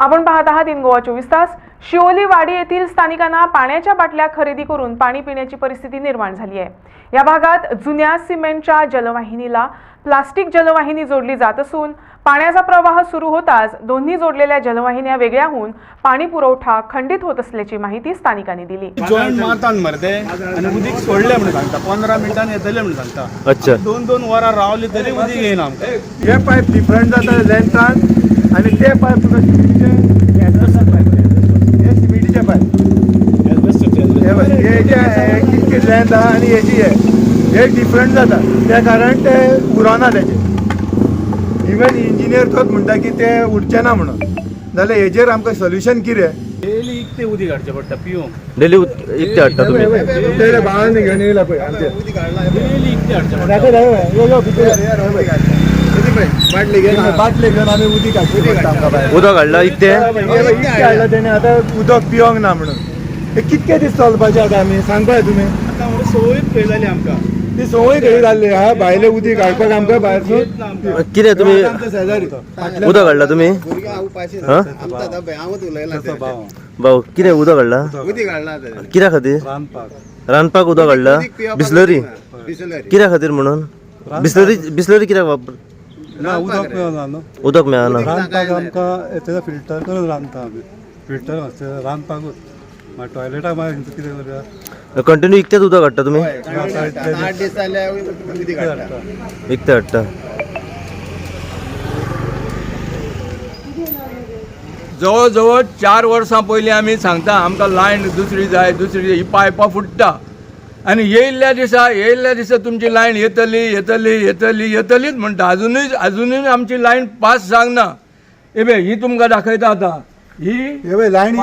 आपण पाहत आहात इन गोवा चोवीस तास. शिओली वाडी येथील स्थानिकांना पाण्याच्या बाटल्या खरेदी करून पाणी पिण्याची परिस्थिती निर्माण झाली आहे. या भागात जुन्या सिमेंटच्या जलवाहिनीला प्लास्टिक जलवाहिनी जोडली जात असून पाण्याचा प्रवाह सुरू होताच दोन्ही जोडलेल्या जलवाहिन्या वेगळ्या होऊन पाणी पुरवठा खंडित होत असल्याची माहिती स्थानिकांनी दिली. जॉईंट आणि उदीक सोडले म्हणून सांगता पंधरा मिनिटांनी येतले म्हणून सांगता. अच्छा. दोन दोन वरां रावली तरी उदीक येईना आमकां. हे पाईप डिफरंट जाता लेंथान आणि ते पाईप तुका सिमिटीचे हे पाईप हे हे जे कितकी लेंथ आहा आणि हेची आहे हे डिफरंट जाता त्या कारण ते उरोना तेचे इवन इंजिनियर तोच म्हणटा की ते उरचे ना म्हणून. जाल्यार हेजेर आमकां सोल्युशन कितें डेली इकते उदीक हाडचें पडटा पिवंक डेली इकते हाडटा तुम्ही? डेली इकते हाडचें पडटा बाटली उदीक भायर हाडला इकते इतकें हाडलां तेणे आतां उदक पिवंक ना म्हणून. हे कितके दीस चलपाचें आतां आमी सांगपाय तुमी संवयच खंय जाली आमकां. ती संवय खंय जाल्ली हा भायले उदीक हाडपाक आमकां आमकां. कितें शेजारी. उदक हाडला हा? उलयला भाऊ कितें उदक हाडला उदीक हाडला कित्या खातीर रांदपाक उदक हाडला बिस्लरी? बिसलरी. कित्या खातीर म्हणून? बिस्लरी बिस्लरी कित्याक वापर ना उदक मेळना न्हू उदक मेळना रांदपाक आमकां येता फिल्टर करून रांदता आमी फिल्टर रांदपाकूच मागीर टॉयलेटाक मागीर कितें करया कंटिन्यू इकतेच उदक हाडटा तुमी इकते हाडटा. जवळ जवळ चार वर्सां पयलीं आमी सांगता आमकां लायन दुसरी जाय दुसरी जाय, ही पायपां फुट्टा आनी येयल्ल्या दिसा येयल्ल्या दिसा तुमची लायन येतली येतली येतली येतलीच म्हणटा अजुनूय अजुनूय आमची लायन पास जावंक ना हे पळय ही तुमकां दाखयता आतां. ही लायनी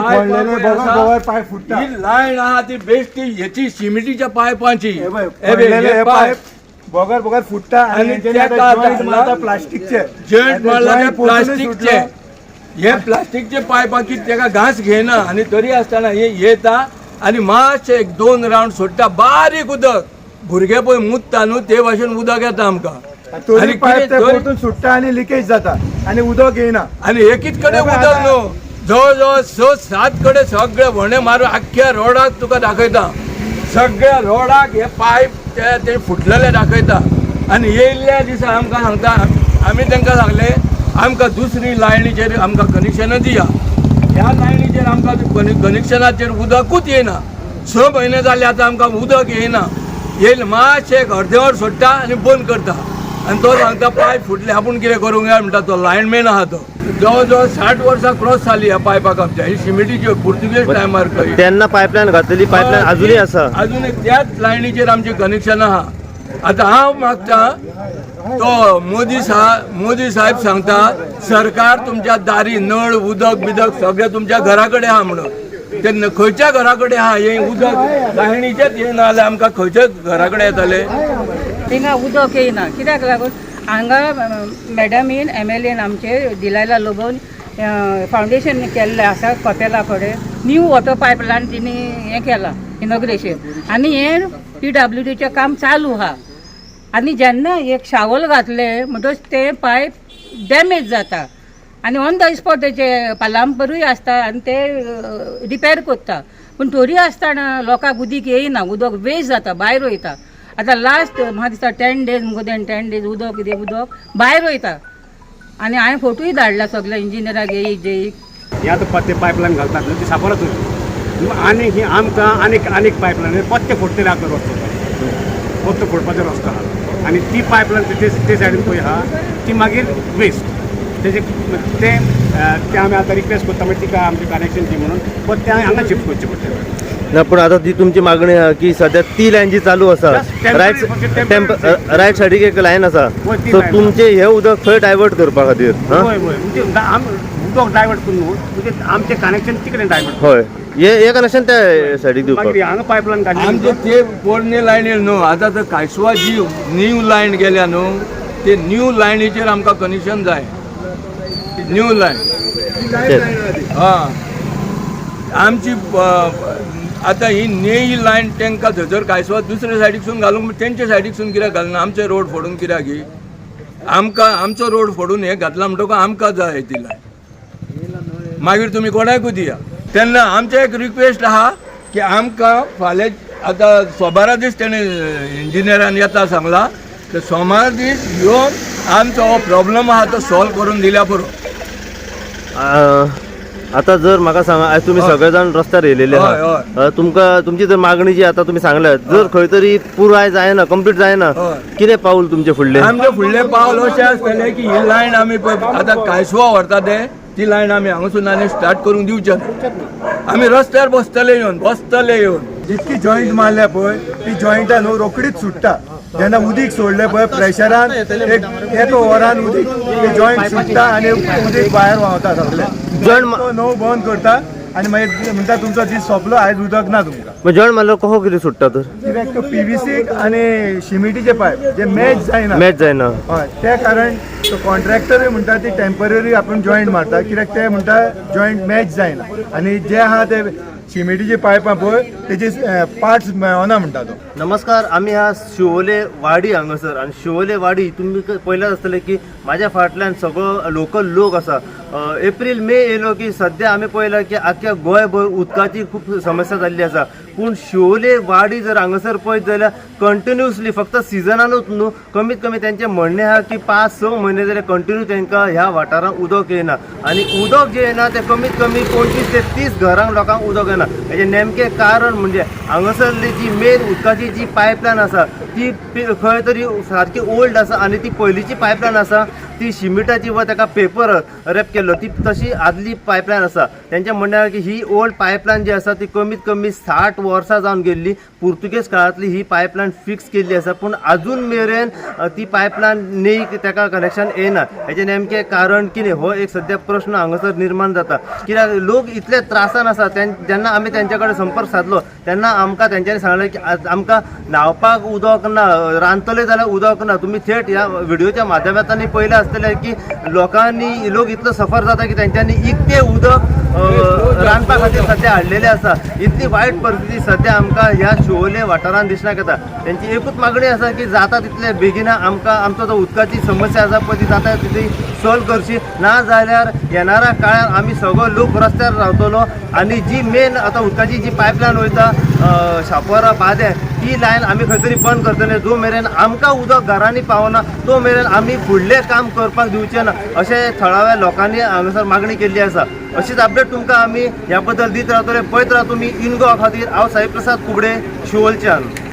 ही लायन आहा ती बेश्टी हेची सिमिटीच्या पायपांची. बगर बगर फुटता आणि आणि प्लास्टिकचे जॉईंट आणि ते मारला प्लास्टिकचे. हे प्लास्टिकचे पायपा की तेका घास घेना आणि तरी आसतना हे येता आणि मातशे एक दोन रावंड सोडटा बारीक उदक. भुरगे पळय मुतता न्हू ते भाशेन उदक येता आमकां. पोरतून सुट्टा आणि लिकेज जाता. आणि उदक येईना. आणि एकीच कडेन उदक न्हू. जवळ जवळ स सात कडेन सगळे व्हणे मारून आख्ख्या रोडाक तुका दाखयता. सगळ्या रोडाक हे पायप ते ते फुटलेले दाखयता. आणि येयल्ल्या दिसा आमकां सांगता आमी तांकां सांगले आमकां दुसरी लायनीचेर आमकां कनेक्शनां दिया. ह्या लायनीचेर आमकां कनेक्शनाचेर उदकूच येना स म्हयने जाले आतां आमकां उदक येयना येयल मातशे एक अर्देवर सोडटा आनी बंद करता. आनी तो सांगता पायप फुटले आपूण कितें करूंक जाय म्हणटा तो लायनमॅन आहा तो. जवळ जवळ साठ वर्सां क्रॉस जाली ह्या पायपाक आमच्या. ही सिमिटीची पुर्तुगेज टायमार तेन्ना पायपलायन घातलेली पायपलायन अजूनही आसा अजून त्याच लायनीचेर आमची कनेक्शन आहा. आता हांव मागता तो मोदी सा मोदी साहेब सांगता सरकार तुमच्या दारी नळ उदक बिदक सगळें तुमच्या घरा कडेन आहा म्हणून. ते खंयच्या घरा कडेन आहा हे उदक लायनीचेच येना जाल्यार आमकां खंयच्याच घरा कडेन येतले थिंगा उदक येयना कित्याक लागून? हांगा मॅडमीन एम एल एन आमचे दिलायला लोगून फावंडेशन केल्लें आसा कपेला कडेन न्यू वॉटर पायपलायन तिणी हें केलां इनॉग्रेशन. आनी हें पी डब्ल्यू डीचें काम चालू आहा आनी जेन्ना एक शावल घातलें म्हणटच तें पायप डॅमेज जाता. आनी ऑन द स्पॉट तेचे पालांपरूय आसता आनी ते रिपेर करता पूण तरी आसतना लोकांक उदीक येयना उदक वेस्ट जाता भायर वयता आतां लास्ट म्हाका दिसता टेन डेज मुगो टेन डेज उदक कितें उदक भायर वयता आनी हांवें फोटूय धाडला सगळ्या इंजिनियराक येईक जेईक हे आतां पत्ते पायपलायन घालतात न्हू ती सापरच आनीक ही आमकां आनीक आनीक पायपलायन पत्ते फोडटले आपलो रस्तो पत्ते फोडपाचो रस्तो आहा आनी ती पायपलायन ते ते सायडीन पळय आहा ती मागीर वेस्ट तेजे ते ते आमी आतां रिक्वेस्ट करता मागीर तिका आमचें कनेक्शन दी म्हणून. पण ते हांगा शिफ्ट करचें पडटलें ना पूण आतां ती तुमची मागणी आहा की सध्या ती लायन जी चालू फक्त temporary टेम्प. रायट सायडीक एक होय, ती सो तुमचे हे उदक थंय डायवर्ट करपा खातीर उदक डायवर्ट करून म्हणजे आमचें कनेक्शन तिकडे डायवर्ट हय. हे हे कनेक्शन त्या सायडीक दिवपाक मागीर हांगा पायपलायन आमचे घातली ते पोरणे लायनीर न्हू आतां तर कांयसवा जी न्यू लायन गेल्या न्हू ते न्यू लायनीचेर आमकां कनेक्शन जाय. न्यू लायन हा. आमची प- आतां ही नेई लायन तांकां थंयसर कांयसवा दुसऱ्या सायडीकसून घालूंक तेंच्या सायडीकसून कित्याक घालना आमचे रोड फोडून कित्याक ही आमकां आमचो रोड फोडून हे घातला म्हणटकच आमकां जाय ती लायन मागीर तुमी कोणाकूय दिया? तेन्ना आमचें एक रिक्वेस्ट आहा की आमकां फाल्यां आतां सोमारा दीस तेणें इंजिनियरान येता सांगला. तर सोमार दीस येवन आमचो हो प्रॉब्लम आहा तो सॉल्व करून दिल्या पुरो. आता जर म्हाका सांगा आयज तुमी. सगळे जाण रस्त्यार येयलेले हय, आहात अ, तुमकां तुमची जर मागणी जी आता तुम्ही सांगल्यात जर खंय तरी पुराय जायना कंप्लीट जायना हय. कितें पाऊल तुमचे फुडले? आमचे फुडले पावल अशें आसतले की ही लायन आमी पळय आतां कांयसुवा व्हरता ते. ती लायन आमी हांगासून आनी स्टार्ट करूंक दिवचे ना. आमी रस्त्यार बसतले येवन बसतले येवन जितकी जॉईंट मारल्या पळय ती जॉईंटां न्हू रोकडीच सुट्टा जेन्ना उदीक सोडलें पळय प्रेशरान एक एक वरान उदीक. ते जॉईंट सुट्टा आनी उदीक भायर व्हांवता सगळें जॉईंट मा- तो न्हू बंद करता. आनी मागीर म्हणटा तुमचो दीस सोंपलो आयज उदक ना तुमकां. जॉईंट मारल्यार कहो कितें सुट्टा तर? कित्याक आणि शिमिटीचे पायप जे मॅच जायना. मॅच जायना. हय त्या कारण तो कॉन्ट्रॅक्टरूय म्हणटा ती टेंपररी आपण जॉईंट मारता. कित्याक ते म्हणटा जॉईंट मॅच जायना. आनी जे आहा ते शिमेटीचे पायपां पळय तेजे पार्ट्स मेळना म्हणटा तो. नमस्कार आम्ही हा शिवोले वाडी हांगासर आणि शिवोले वाडी तुम्ही क- आसतले की माझ्या फाटल्यान सगळो लोकल लोक आसा एप्रील मे येयलो की सध्या आमी पळयला की आख्या गोंयभर उदकाची खूब समस्या जाल्ली आसा पूण शिवोले वाडी जर हांगासर पळयत जाल्यार कंटिन्युअसली फक्त सिजनानूच न्हू कमीत कमी तेंचें म्हणणें आहा की पांच स म्हयने जाल्यार कंटिन्यू तांकां ह्या वाठारांत उदक येना आनी उदक जें येना तें कमीत कमी पंचवीस ते तीस घरांक लोकांक उदक येना हेजें नेमकें कारण म्हणजे हांगासरली जी मेन उदकाची जी पायपलायन आसा ती खंय तरी सारकी ओल्ड आसा आनी ती पयलींची पायपलायन आसा ती शिमिटाची व ताका पेपर रॅप केल्लो ती तशी आदली पायपलायन आसा त्यांच्या म्हणणें की ही ओल्ड पायपलायन जी आसा ती कमीत कमी साठ वर्सां जावन गेल्ली. पुर्तुगेज काळांतली ही पायपलायन फिक्स केल्ली आसा पूण अजून मेरेन ती पायपलायन न्ही ताका कनेक्शन येना हेजें नेमकें कारण कितें हो एक सद्या प्रश्न हांगासर निर्माण जाता कित्याक लोक इतले त्रासान आसा तें जेन्ना आमी तेंच्या कडेन संपर्क सादलो तेन्ना आमकां तेंच्यांनी सांगलें की आज आमकां न्हावपाक उदक ना रांदतले जाल्यार उदक ना. तुमी थेट ह्या व्हिडिओच्या माध्यमांतल्यान पयलें आसतलें की लोकांनी लोक इतलो सफर जाता की तेंच्यांनी इतकें उदक रांदपा खातीर सद्या हाडलेलें आसा इतली वायट परिस्थिती सद्या आमकां ह्या शिवोले वाठारांत दिसण्याक येता तेंची एकूच मागणी आसा की जाता तितले बेगिना आमकां आमचो जो उदकाची समस्या आसा पळय ती जाता तितली सॉल्व करची ना जाल्यार येणाऱ्या काळार आमी सगळो लोक रस्त्यार रावतलो आनी जी मेन आतां उदकाची जी पायपलायन वयता शापोरा बादे ती लायन आमी खंय तरी बंद करतले. जो मेरेन आमकां उदक घरांनी पावना तो मेरेन आमी फुडलें काम करपाक दिवचे ना अशें थळाव्या लोकांनी हांगासर मागणी केल्ली आसा अशीच अपडेट तुमकां आमी ह्या बद्दल दीत रावतले. पळयत राव तुमी इनगो खातीर. हांव साई प्रसाद कुबडे. शिवलचंद